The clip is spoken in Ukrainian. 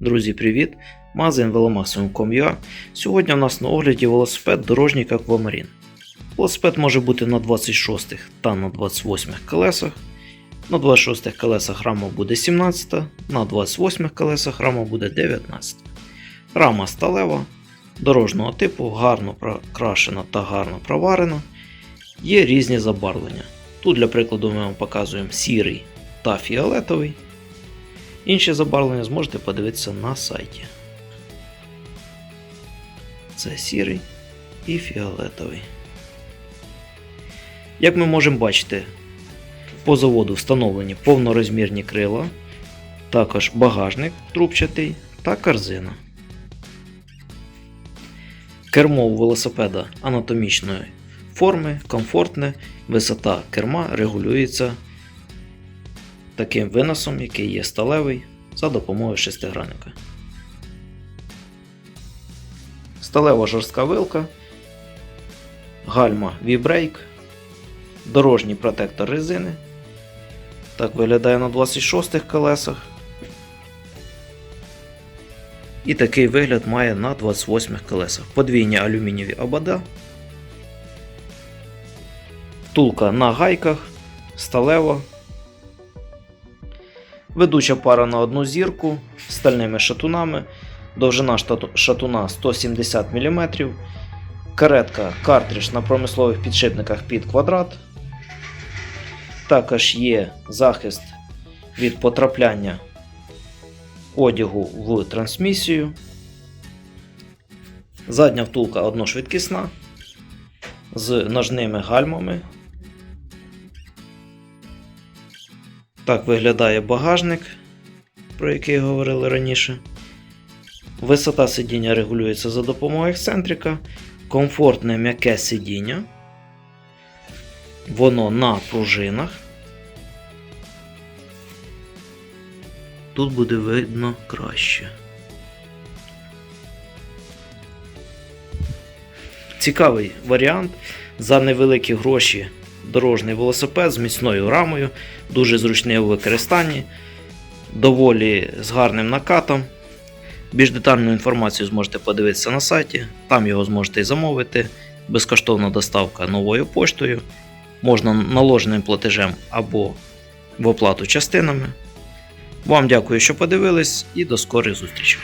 Друзі, привіт! Магазин Velomaximum.com.ua Сьогодні в нас на огляді велосипед дорожник Аквамарін. Велосипед може бути на 26 та на 28 колесах. На 26 колесах рама буде 17, на 28 колесах рама буде 19. Рама сталева, дорожнього типу, гарно прокрашена та гарно проварена. Є різні забарвлення. Тут, для прикладу, ми вам показуємо сірий та фіолетовий. Інші забарвлення зможете подивитися на сайті. Це сірий і фіолетовий. Як ми можемо бачити, по заводу встановлені повнорозмірні крила, також багажник трубчатий та корзина. Кермо у велосипеда анатомічної форми, комфортне, висота керма регулюється таким виносом, який є сталевий, за допомогою шестигранника. Сталева жорстка вилка, гальма V-Brake, дорожній протектор резини. Так виглядає на 26 колесах. І такий вигляд має на 28 колесах. Подвійні алюмінієві обода. Втулка на гайках, сталева. Ведуча пара на одну зірку з стальними шатунами. Довжина шатуна 170 мм. Каретка картридж на промислових підшипниках під квадрат. Також є захист від потрапляння одягу в трансмісію. Задня втулка одношвидкісна з ножними гальмами. Так виглядає багажник, про який говорили раніше. Висота сидіння регулюється за допомогою ексцентрика. Комфортне м'яке сидіння. Воно на пружинах. Тут буде видно краще. Цікавий варіант. За невеликі гроші дорожній велосипед з міцною рамою, дуже зручний у використанні, доволі з гарним накатом. Більш детальну інформацію зможете подивитися на сайті, там його зможете і замовити. Безкоштовна доставка новою поштою. Можна наложеним платежем або в оплату частинами. Вам дякую, що подивились, і до скорих зустрічей.